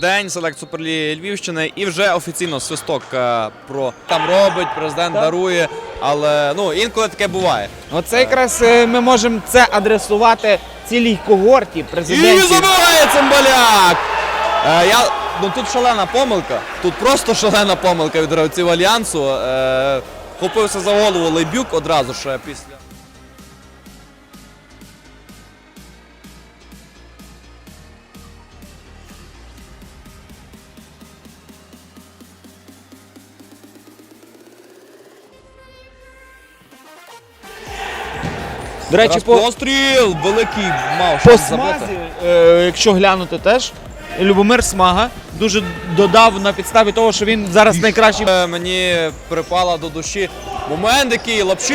День селект Суперліги Львівщини і вже офіційно свисток е, про там робить, президент дарує. Але ну інколи таке буває. Оце якраз е, ми можемо це адресувати цілій когорті І президентів. забиває цимбаляк! Е, я, ну тут шалена помилка. Тут просто шалена помилка від гравців альянсу. Хопився за голову Лейбюк одразу ж після. До речі, по, постріл великий мав по шанс забити. смазі, е, якщо глянути теж, Любомир Смага дуже додав на підставі того, що він зараз найкращий. Е, Мені припала до душі момент, який лапші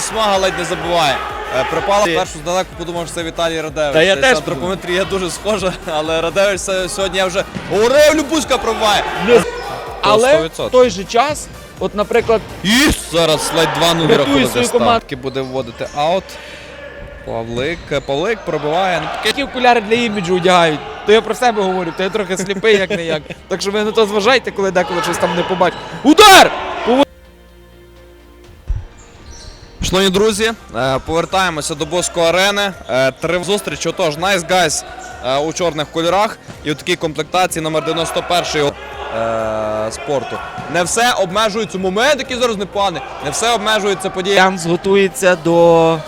смага ледь не забиває. Е, Припала першу здалеку, подумав, що це Віталій Радевич. Та я теж антропометрія дуже схожа, але Радевич це сьогодні я вже говорив, Любуська пробиває. Але 100%. в той же час, от, наприклад, І зараз ледь 2 0 Рятує рахунок свою команду. Таки буде вводити аут. Павлик, Павлик пробиває. Ну, таке які окуляри для іміджу одягають, то я про себе говорю, то я трохи сліпий, як не як. Так що ви на то зважайте, коли деколи щось там не побачите. Удар! Шановні друзі, е, повертаємося до Боско арени. Е, Три зустрічі. Отож, Nice Guys е, у чорних кольорах і у такій комплектації номер 91 е, спорту. Не все обмежується момент, який зараз непоганий. Не все обмежується подіями. Янс готується до,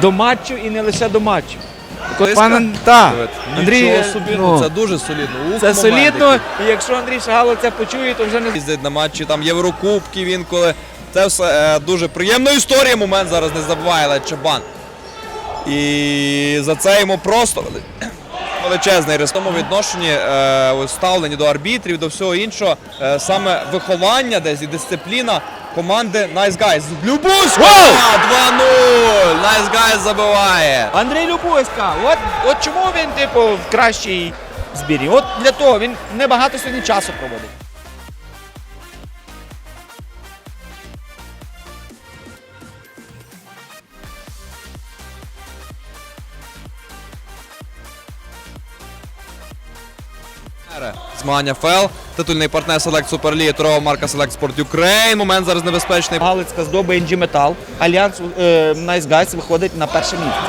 до матчу і не лише до матчу. Пан, та, Андрій, собі, ну, це дуже солідно. Ух, це момент солідно, який. і якщо Андрій Шагало це почує, то вже не їздить на матчі там Єврокубків інколи. Це все е, дуже приємна історія. Момент зараз не забуває але Чабан. І за це йому просто величезний рис. В тому відношенні е, ставлені до арбітрів, до всього іншого. Е, саме виховання десь і дисципліна команди Nice Guys. Любуська! 2-0! Nice Guys забиває. Андрій Любуська. от, от чому він, типу, в кращій збірі? От для того він небагато сьогодні часу проводить. Змагання ФЕЛ, титульний партнер Select Суперліги, торгова марка Select Sport Ukraine. Момент зараз небезпечний. Галицька здоба NG Metal. Альянс е, Nice Guys виходить на перше місце.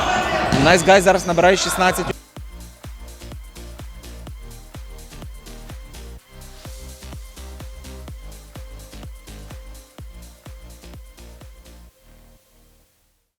Nice Guys зараз набирає 16